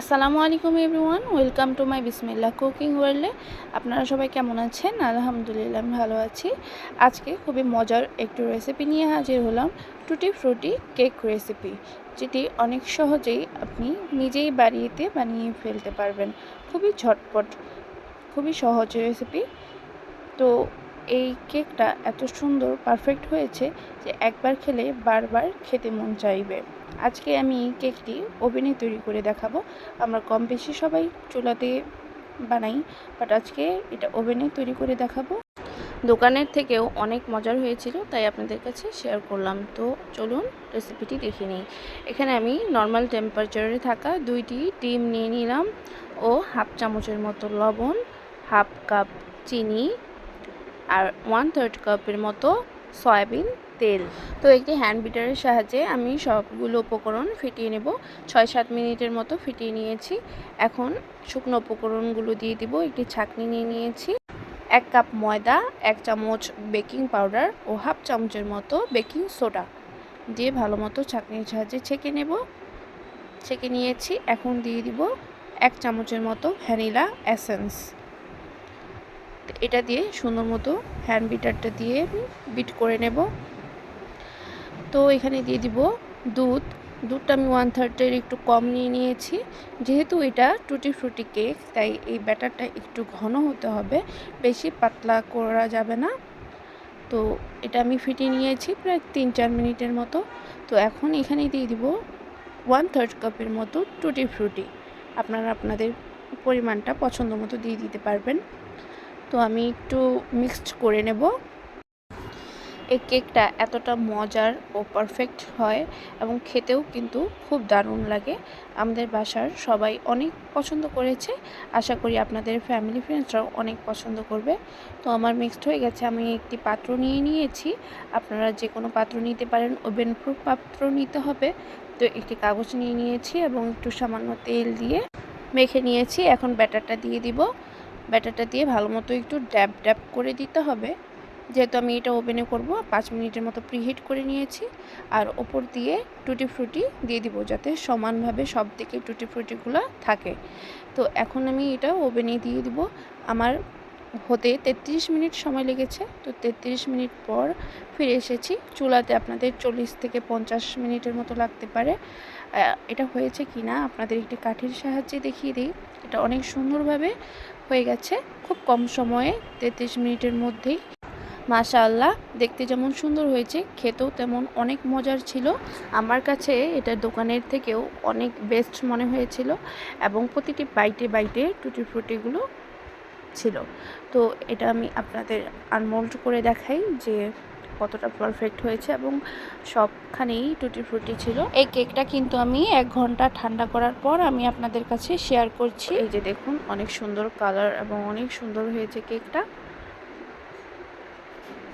আসসালামু আলাইকুম everyone, welcome to my Bismillah cooking ওয়ার্ল্ডে আপনারা সবাই কেমন আছেন? আলহামদুলিল্লাহ আমি ভালো আছি। আজকে খুবই মজার একটু রেসিপি নিয়ে হাজির হলাম, টুটি ফ্রুটি কেক রেসিপি যেটি অনেক সহজেই আপনি নিজেই বাড়িতে বানিয়ে ফেলতে পারবেন। খুবই ঝটপট, খুবই সহজ রেসিপি তো এই কেকটা এত সুন্দর পারফেক্ট হয়েছে যে একবার খেলে বারবার খেতে মন চাইবে। আজকে আমি এই কেকটি ওভেনে তৈরি করে দেখাবো। আমরা কম বেশি সবাই চুলাতে বানাই বাট আজকে এটা ওভেনে তৈরি করে দেখাবো। দোকানের থেকেও অনেক মজার হয়েছিল, তাই আপনাদের কাছে শেয়ার করলাম। তো চলুন রেসিপিটি দেখে নিই। এখানে আমি নর্মাল টেম্পারেচারে থাকা দুইটি ডিম নিয়ে নিলাম ও হাফ চামচের মতো লবণ হাফ কাপ চিনি আর ওয়ান থার্ড কাপের মতো সয়াবিন তেল। তো একটি হ্যান্ড বিটারের সাহায্যে আমি সবগুলো উপকরণ ফিটিয়ে নেব। ছয় সাত মিনিটের মতো ফিটিয়ে নিয়েছি। এখন শুকনো উপকরণগুলো দিয়ে দিব। একটি ছাকনি নিয়ে নিয়েছি। এক কাপ ময়দা, এক চামচ বেকিং পাউডার ও হাফ চামচের মতো বেকিং সোডা দিয়ে ভালো মতো ছাকনির সাহায্যে ছেঁকে নেব। ছেঁকে নিয়েছি। এখন দিয়ে দিব এক চামচের মতো ভ্যানিলা এসেন্স এটা দিয়ে সুন্দর মতো হ্যান্ড বিটারটা দিয়ে আমি বিট করে নেব। তো এখানে দিয়ে দিব দুধ। দুধটা আমি ওয়ান থার্ডের একটু কম নিয়ে নিয়েছি। যেহেতু এটা টুটি ফ্রুটি কেক তাই এই ব্যাটারটা একটু ঘন হতে হবে। বেশি পাতলা করা যাবে না। তো এটা আমি ফিটিয়ে নিয়েছি প্রায় তিন চার মিনিটের মতো। তো এখন এখানে দিয়ে দিব ওয়ান থার্ড কাপের মতো টুটি ফ্রুটি আপনারা আপনাদের পরিমাণটা পছন্দ মতো দিয়ে দিতে পারবেন। তো আমি একটু মিক্সড করে নেব। এই কেকটা এতটা মজার ও পারফেক্ট হয় এবং খেতেও কিন্তু খুব দারুণ লাগে। আমাদের বাসার সবাই অনেক পছন্দ করেছে। আশা করি আপনাদের ফ্যামিলি ফ্রেন্ডসরাও অনেক পছন্দ করবে। তো আমার মিক্সড হয়ে গেছে। আমি একটি পাত্র নিয়ে নিয়েছি। আপনারা যে কোনো পাত্র নিতে পারেন। ওভেন প্রুফ পাত্র নিতে হবে। তো একটি কাগজ নিয়ে নিয়েছি এবং একটু সামান্য তেল দিয়ে মেখে নিয়েছি। এখন ব্যাটারটা দিয়ে দিব। ব্যাটারটা দিয়ে ভালো মতো একটু ড্যাব ড্যাব করে দিতে হবে। যেহেতু আমি এটা ওভেনে করব, পাঁচ মিনিটের মতো প্রিহিট করে নিয়েছি। আর ওপর দিয়ে টুটি ফ্রুটি দিয়ে দিব যাতে সমানভাবে সব দিকে টুটি ফ্রুটিগুলো থাকে। তো এখন আমি এটা ওভেনে দিয়ে দিব। আমার হতে তেত্রিশ মিনিট সময় লেগেছে। তো তেত্রিশ মিনিট পর ফিরে এসেছি। চুলাতে আপনাদের চল্লিশ থেকে পঞ্চাশ মিনিটের মতো লাগতে পারে। এটা হয়েছে কি না আপনাদের একটি কাঠির সাহায্যে দেখিয়ে দিই। এটা অনেক সুন্দরভাবে হয়ে গেছে খুব কম সময়ে, তেত্রিশ মিনিটের মধ্যেই। মাশাআল্লাহ, দেখতে যেমন সুন্দর হয়েছে, খেতেও তেমন অনেক মজার ছিল। আমার কাছে এটা দোকানের থেকেও অনেক বেস্ট মনে হয়েছিল এবং প্রতিটি বাইটে বাইটে টুটি ফ্রুটিগুলো ছিল। তো এটা আমি আপনাদের আনমোল্ড করে দেখাই যে কতটা পারফেক্ট হয়েছে এবং সবখানেই টুটি ফ্রুটি ছিল। এই কেকটা কিন্তু আমি এক ঘণ্টা ঠান্ডা করার পর আমি আপনাদের কাছে শেয়ার করছি। এই যে দেখুন অনেক সুন্দর কালার এবং অনেক সুন্দর হয়েছে কেকটা।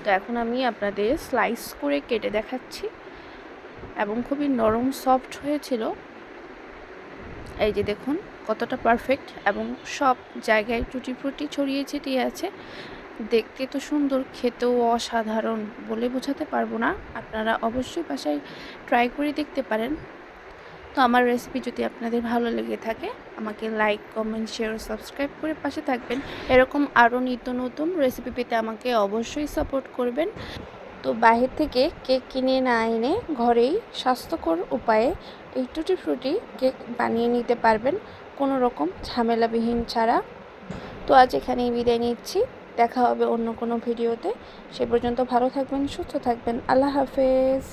তো এখন আমি আপনাদের স্লাইস করে কেটে দেখাচ্ছি এবং খুবই নরম সফট হয়েছিল। এই যে দেখুন কতটা পারফেক্ট এবং সব জায়গায় টুটি ফ্রুটি ছড়িয়ে ছিটিয়ে আছে, দেখতে তো সুন্দর, খেতেও অসাধারণ বলে বোঝাতে পারব না। আপনারা অবশ্যই বাসায় ট্রাই করে দেখতে পারেন। তো আমার রেসিপি যদি আপনাদের ভালো লেগে থাকে, আমাকে লাইক কমেন্ট শেয়ার সাবস্ক্রাইব করে পাশে থাকবেন। এরকম আরও নিত্য নতুন রেসিপি পেতে আমাকে অবশ্যই সাপোর্ট করবেন। তো বাহির থেকে কেক কিনে না এনে ঘরেই স্বাস্থ্যকর উপায়ে এই টুটি ফ্রুটি কেক বানিয়ে নিতে পারবেন। কোনো রকম ঝামেলাবিহীন ছাড়া। তো আজ এখানেই বিদায় নিচ্ছি। দেখা হবে অন্য কোনো ভিডিওতে। সে পর্যন্ত ভালো থাকবেন, সুস্থ থাকবেন। আল্লাহ হাফেজ।